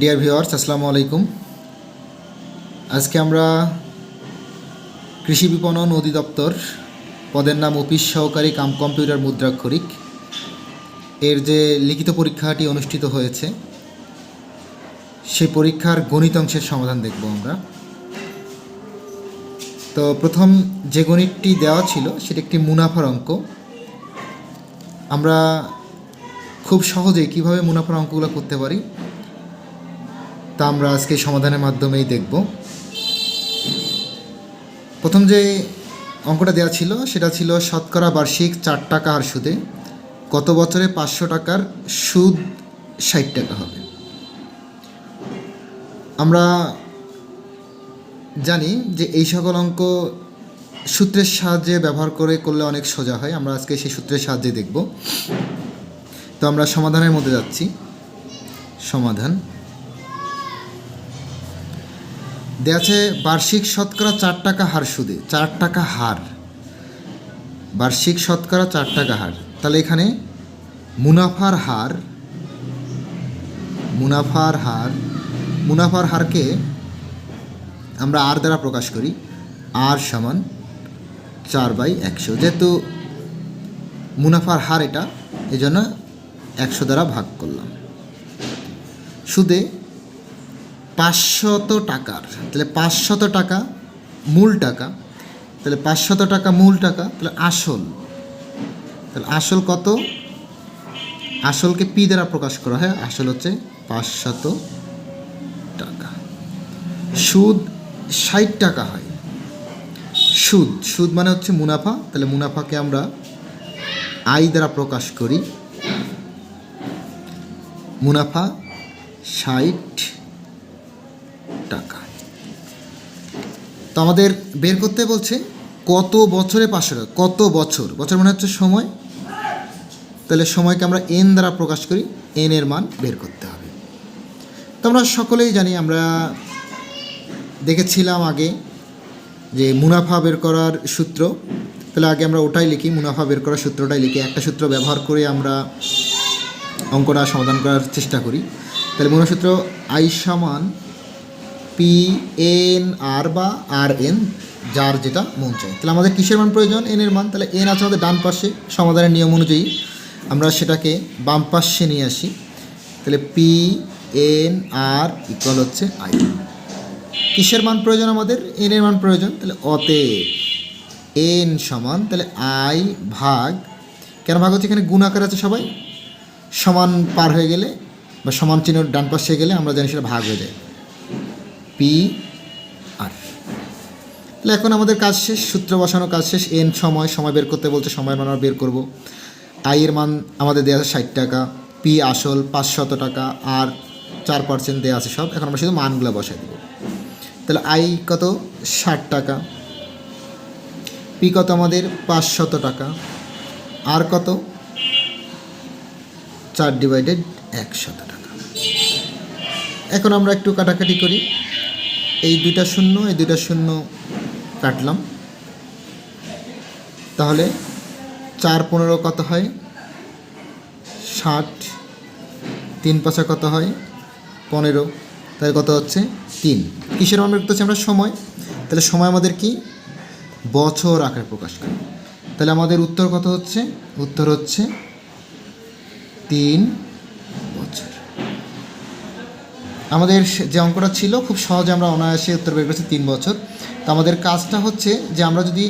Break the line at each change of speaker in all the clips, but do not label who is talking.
Deer viewers আসসালামু আলাইকুম। আজকে আমরা কৃষি বিপণন অধিদপ্তর পদের নাম অফিস সহকারী কাম কম্পিউটার মুদ্রাক্ষরিক এর যে লিখিত পরীক্ষাটি অনুষ্ঠিত হয়েছে, সেই পরীক্ষার গণিত অংশের সমাধান দেখব আমরা। তো প্রথম যে গণিতটি দেওয়া ছিল, সেটা একটি মুনাফার অঙ্ক। আমরা খুব সহজেই কীভাবে মুনাফার অঙ্কগুলো করতে পারি তা আমরা আজকে সমাধানের মাধ্যমেই দেখব। প্রথম যে অঙ্কটা দেওয়া ছিল, সেটা ছিল শতকরা বার্ষিক চার টাকা আর সুদে কত বছরে পাঁচশো টাকার সুদ ষাট টাকা হবে? আমরা জানি যে এই সকল অঙ্ক সূত্রের সাহায্যে ব্যবহার করে করলে অনেক সোজা হয়। আমরা আজকে সেই সূত্রের সাহায্যে দেখব। তো আমরা সমাধানের মধ্যে যাচ্ছি। সমাধান। দেওয়া বার্ষিক শতকরা চার টাকা হার সুদে, চার টাকা হার। বার্ষিক শতকরা চার টাকা হার। তাহলে এখানে মুনাফার হার মুনাফার হার, মুনাফার হারকে আমরা আর দ্বারা প্রকাশ করি, আর সমান চার বাই একশো। যেহেতু মুনাফার হার এটা এই জন্য একশো দ্বারা ভাগ করলাম। সুদে পাঁচশত টাকার, তাহলে পাঁচশত টাকা মূল টাকা, তাহলে পাঁচশত টাকা মূল টাকা, তাহলে আসল তাহলে আসল কত? আসলকে পি দ্বারা প্রকাশ করা হয়, আসল হচ্ছে পাঁচশত টাকা। সুদ ষাট টাকা হয়। সুদ সুদ মানে হচ্ছে মুনাফা, তাহলে মুনাফাকে আমরা আই দ্বারা প্রকাশ করি। মুনাফা ষাট তো আমাদের বের করতে বলছে কত বছরে টাকা? কত বছর? বছর মানে হচ্ছে সময়। তাহলে সময়কে আমরা এন দ্বারা প্রকাশ করি এন এর মান বের করতে হবে। তো আমরা সকলেই জানি, আমরা দেখেছিলাম আগে যে মুনাফা বের করার সূত্র। তাহলে আগে আমরা ওটাই লিখি, মুনাফা বের করার সূত্রটাই লিখি। একটা সূত্র ব্যবহার করে আমরা অঙ্কটা সমাধান করার চেষ্টা করি। তাহলে মুনাফা সূত্র আই সমান পি এন আর বা আর এন যার যেটা মন চাই তাহলে আমাদের কিসের মান প্রয়োজন? এন এর মান। তাহলে এন আছে আমাদের ডান পাশে সমাধানের নিয়ম অনুযায়ী। আমরা সেটাকে বাম পাশে নিয়ে আসি। তাহলে পি এন আর ইকুয়াল হচ্ছে আই কিসের মান প্রয়োজন আমাদের? এন এর মান প্রয়োজন। তাহলে অতে এন সমান, তাহলে আই ভাগ, কেন ভাগ হচ্ছে? এখানে গুণাকার আছে সবাই। সমান পার হয়ে গেলে বা সমান চিহ্ন ডান পাশে গেলে আমরা জানি সেটা ভাগ হয়ে যায়। পি আর তাহলে এখন আমাদের কাজ শেষ, সূত্র বসানো কাজ শেষ। এন সময় সময় বের করতে বলছে সময় মান বের করব। আই এর মান আমাদের দেওয়া আছে ষাট টাকা পি আসল পাঁচশত টাকা আর চার পার্সেন্ট দেওয়া আছে সব। এখন আমরা শুধু মানগুলো বসাই দেবো। তাহলে আই কত? ষাট টাকা। পি কত আমাদের? পাঁচশত টাকা। আর কত? চার ডিভাইডেড একশত টাকা। এখন আমরা একটু কাটাকাটি করি। এই দুইটা শূন্য, এই দুইটা শূন্য কাটলাম। তাহলে চার পনেরো কত হয়? ষাট। তিন পাঁচা কত হয়? পনেরো। তাই কত হচ্ছে? তিন। কিসের মান হচ্ছে আমরা সময়? তাহলে সময় আমাদের কি? বছর আকারে প্রকাশ করি। তাহলে আমাদের উত্তর কত হচ্ছে? উত্তর হচ্ছে তিন বছর আমাদের যে অঙ্কটা ছিল, খুব সহজে আমরা অনায়াসে উত্তর বের করেছি তিন বছর। তো আমাদের কাজটা হচ্ছে যে আমরা যদি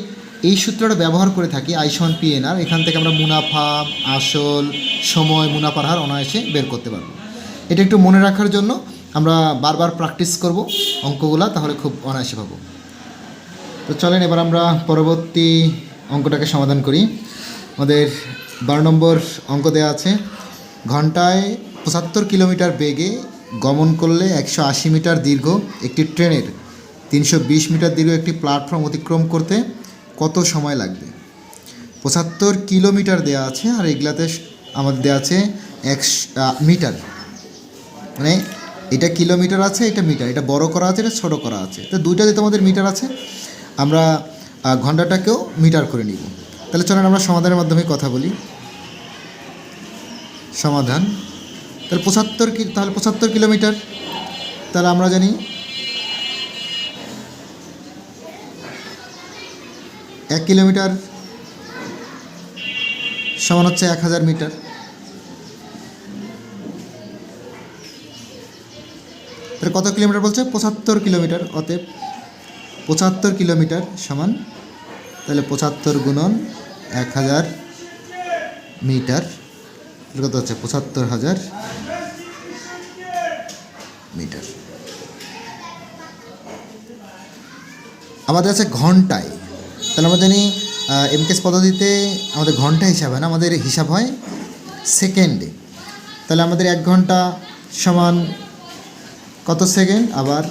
এই সূত্রটা ব্যবহার করে থাকি আইসন পিএনআর এখান থেকে আমরা মুনাফা, আসল, সময়, মুনাফার হার অনায়াসে বের করতে পারব। এটা একটু মনে রাখার জন্য আমরা বারবার প্র্যাকটিস করব অঙ্কগুলা, তাহলে খুব অনায়াসে পাবো। তো চলেন, এবার আমরা পরবর্তী অঙ্কটাকে সমাধান করি। আমাদের বারো নম্বর অঙ্ক দেওয়া আছে, ঘন্টায় পঁচাত্তর কিলোমিটার বেগে গমন করলে একশো আশি মিটার দীর্ঘ একটি ট্রেনের তিনশো বিশ মিটার দীর্ঘ একটি প্ল্যাটফর্ম অতিক্রম করতে কত সময় লাগবে? পঁচাত্তর কিলোমিটার দেওয়া আছে আর এগুলাতে আমাদের দেওয়া আছে একশ মিটার। মানে এটা কিলোমিটার আছে, এটা মিটার। এটা বড় করা আছে, এটা ছোট করা আছে। তো দুইটা যেহেতু আমাদের মিটার আছে। আমরা ঘন্টাটাকেও মিটার করে নিব। তাহলে চলেন আমরা সমাধানের মাধ্যমে কথা বলি। সমাধান। তাহলে পঁচাত্তর কি তাহলে পঁচাত্তর কিলোমিটার। তাহলে আমরা জানি এক কিলোমিটার সমান হচ্ছে এক হাজার মিটার। তাহলে কত কিলোমিটার বলছে? পঁচাত্তর কিলোমিটার। অতএব পঁচাত্তর কিলোমিটার সমান, তাহলে পঁচাত্তর গুণন এক হাজার মিটার। কত হচ্ছে পঁচাত্তর হাজার মিটার। আমাদের আছে ঘন্টায়। তাহলে আমরা জানি এমকেএস পদ্ধতিতে আমাদের ঘণ্টা হিসাব হয় না, আমাদের হিসাব হয় সেকেন্ডে। তাহলে আমাদের এক ঘণ্টা সমান কত সেকেন্ড? আবার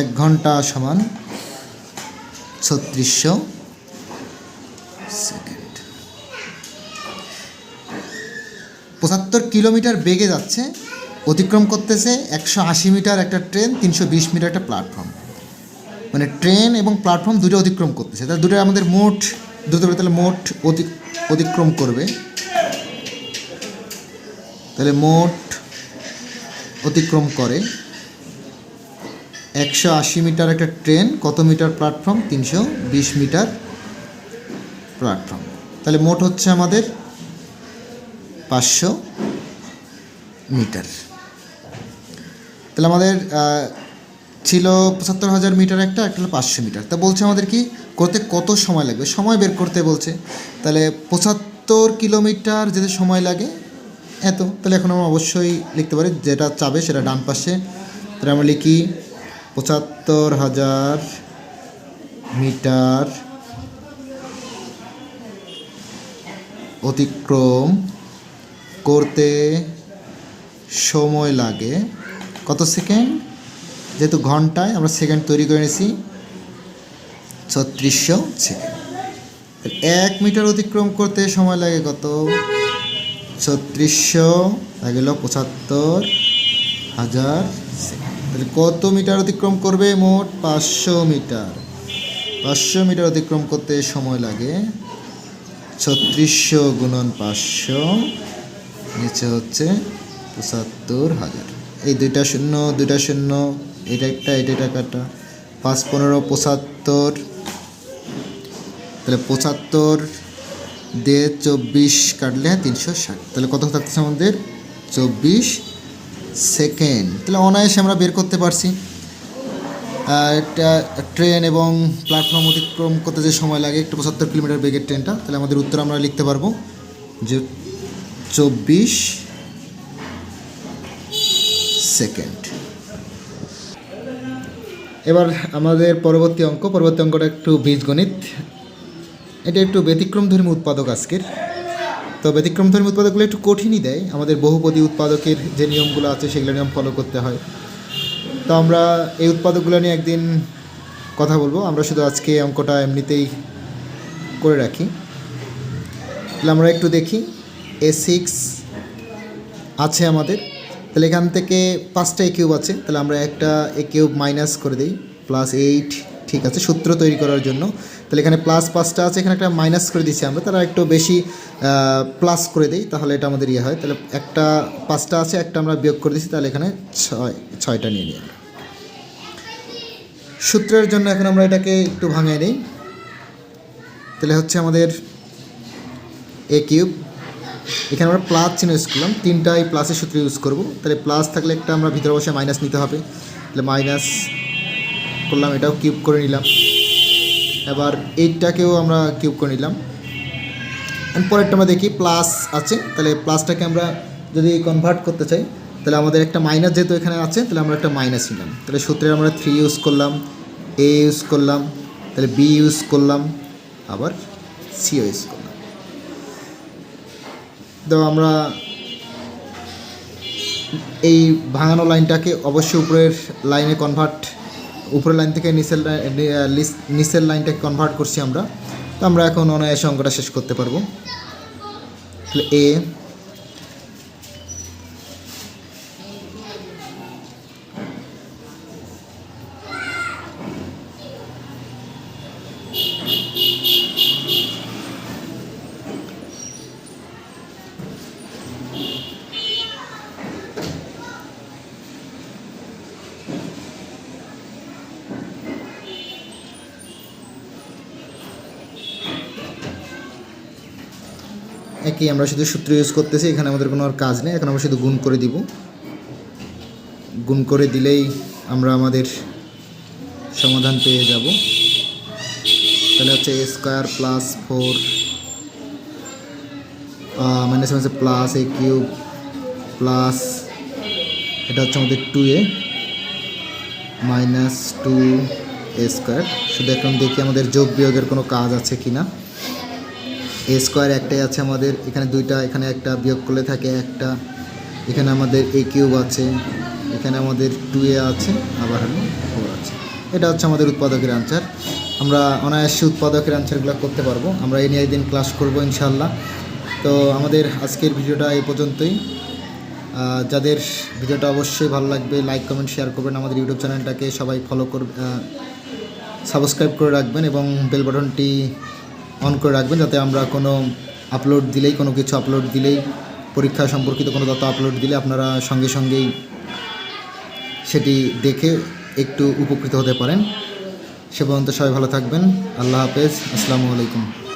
এক ঘণ্টা সমান ছত্রিশশো সেকেন্ড। পঁচাত্তর কিলোমিটার বেগে যাচ্ছে, অতিক্রম করতেছে একশো আশি মিটার একটা ট্রেন, তিনশো বিশ মিটার একটা প্ল্যাটফর্ম। মানে ট্রেন এবং প্ল্যাটফর্ম দুটো অতিক্রম করতেছে। তাহলে দুটো আমাদের মোট দুটো তাহলে মোট অতি, অতিক্রম করবে। তাহলে মোট অতিক্রম করে একশো আশি মিটার একটা ট্রেন, কত মিটার প্ল্যাটফর্ম? তিনশো বিশ মিটার প্ল্যাটফর্ম। তাহলে মোট হচ্ছে আমাদের পাঁচশো মিটার। তাহলে আমাদের ছিল পঁচাত্তর হাজার মিটার একটা একটা হলো পাঁচশো মিটার। তা বলছে আমাদের কি, করতে কত সময় লাগবে? সময় বের করতে বলছে। তাহলে পঁচাত্তর কিলোমিটার যেতে সময় লাগে, এত। তাহলে এখন আমরা অবশ্যই লিখতে পারি, যেটা চাবে সেটা ডান পাশে। তাহলে আমরা লিখি পঁচাত্তর হাজার মিটার অতিক্রম করতে সময় লাগে। কত সেকেন্ড? যেহেতু ঘন্টায় আমরা সেকেন্ড তৈরি করে নিয়েছি, ছত্রিশশো সেকেন্ড। এক মিটার অতিক্রম করতে সময় লাগে কত? ছত্রিশশো গেল পঁচাত্তর হাজার তাহলে কত মিটার অতিক্রম করবে? মোট পাঁচশো মিটার। পাঁচশো মিটার অতিক্রম করতে সময় লাগে, ছত্রিশশো গুণন পাঁচশো। নিচে হচ্ছে পঁচাত্তর হাজার। এই দুইটা শূন্য দুইটা শূন্য, এটা একটা, এটা কাটা। পাঁচ পনেরো, পঁচাত্তর। তাহলে পঁচাত্তর দিয়ে চব্বিশ কাটলে হ্যাঁ তিনশো ষাট। তাহলে কত থাকতেছে আমাদের? চব্বিশ সেকেন্ড। তাহলে অনায়াসে আমরা বের করতে পারছি। একটা ট্রেন এবং প্ল্যাটফর্ম অতিক্রম করতে যে সময় লাগে, একটু পঁচাত্তর কিলোমিটার বেগের ট্রেনটা, তাহলে আমাদের উত্তর আমরা লিখতে পারব যে চব্বিশ সেকেন্ড। এবার আমাদের পরবর্তী অঙ্ক, পরবর্তী অঙ্কটা একটু বীজগণিত। এটা একটু ব্যতিক্রমধর্মী উৎপাদক আজকের। তো ব্যতিক্রমধর্মী উৎপাদকগুলো একটু কঠিনই দেয়। আমাদের বহুপদী উৎপাদকের যে নিয়মগুলো আছে, সেগুলো নিয়ম ফলো করতে হয়। তো আমরা এই উৎপাদকগুলো নিয়ে একদিন কথা বলব। আমরা শুধু আজকে অঙ্কটা এমনিতেই করে রাখি। তাহলে আমরা একটু দেখি। এ সিক্স আছে আমাদের। তাহলে এখান থেকে পাঁচটা এ কিউব আছে। তাহলে আমরা একটা এ কিউব মাইনাস করে দিই। প্লাস এইট ঠিক আছে, সূত্র তৈরি করার জন্য। তাহলে এখানে প্লাস পাঁচটা আছে। এখানে একটা মাইনাস করে দিচ্ছি আমরা। তারা একটু বেশি প্লাস করে দিই, তাহলে এটা আমাদের ইয়ে হয়। তাহলে একটা পাঁচটা আছে, একটা আমরা বিয়োগ করে দিচ্ছি তাহলে এখানে ছয়, ছয়টা নিয়ে নিই সূত্রের জন্য এখন আমরা এটাকে একটু ভাঙিয়ে নিই। তাহলে হচ্ছে আমাদের এ কিউব এখানে আমরা প্লাস চিহ্ন ইউজ করলাম। তিনটাই প্লাসের সূত্র ইউজ করব। তাহলে প্লাস থাকলে একটা আমরা ভিতরে বসে মাইনাস নিতে হবে। তাহলে মাইনাস করলাম, এটাও কিউব করে নিলাম। এবার এইটটাকেও আমরা কিউব করে নিলাম। পরেরটা আমরা দেখি প্লাস আছে। তাহলে প্লাসটাকে আমরা যদি কনভার্ট করতে চাই, তাহলে আমাদের একটা মাইনাস যেহেতু এখানে আছে, তাহলে আমরা একটা মাইনাস নিলাম। তাহলে সূত্রে আমরা থ্রি ইউজ করলাম এ ইউজ করলাম, তাহলে বি ইউজ করলাম, আবার সিও ইউজ করলাম। তো আমরা এই ভাঙানো লাইনটাকে অবশ্যই উপরের লাইনে কনভার্ট উপরের লাইন থেকে নিচের নিচের লাইনটাকে কনভার্ট করছি আমরা। তো আমরা এখন অনায়াসে অঙ্কটা শেষ করতে পারব। এ একই আমরা শুধু সূত্র ইউজ করতেছি, এখানে আমাদের কোনো আর কাজ নেই, এখন আমরা শুধু গুণ করে দিব। গুণ করে দিলেই আমরা আমাদের সমাধান পেয়ে যাব। তাহলে হচ্ছে A square plus four minus মাইনাসে প্লাস এ কিউব প্লাস এটা হচ্ছে আমাদের two A minus two A square শুধু এখন দেখি আমাদের যোগ বিয়োগের কোনো কাজ আছে কি না এ স্কোয়ার একটাই আছে আমাদের, এখানে দুইটা, এখানে একটা বিয়োগ করলে থাকে একটা। এখানে আমাদের এ কিউব আছে, এখানে আমাদের টু এ আছে, আবার হলো ফোর আছে। এটা হচ্ছে আমাদের উৎপাদকের আনসার আমরা অনায়াসে উৎপাদকের আনসারগুলো করতে পারব। আমরা এই নিয়ে একদিন ক্লাস করব ইনশাল্লাহ তো আমাদের আজকের ভিডিওটা এই পর্যন্তই। যাদের ভিডিওটা অবশ্যই ভালো লাগবে লাইক কমেন্ট শেয়ার করবেন আমাদের ইউটিউব চ্যানেলটাকে সবাই ফলো করবে সাবস্ক্রাইব করে রাখবেন এবং বেল বাটনটি অন করে রাখবেন যাতে আমরা কোনো আপলোড দিলেই, কোনো কিছু আপলোড দিলেই, পরীক্ষা সম্পর্কিত কোনো তথ্য আপলোড দিলে আপনারা সঙ্গে সঙ্গেই সেটি দেখে একটু উপকৃত হতে পারেন। সে পর্যন্ত সবাই ভালো থাকবেন। আল্লাহ হাফেজ। আসসালামু আলাইকুম।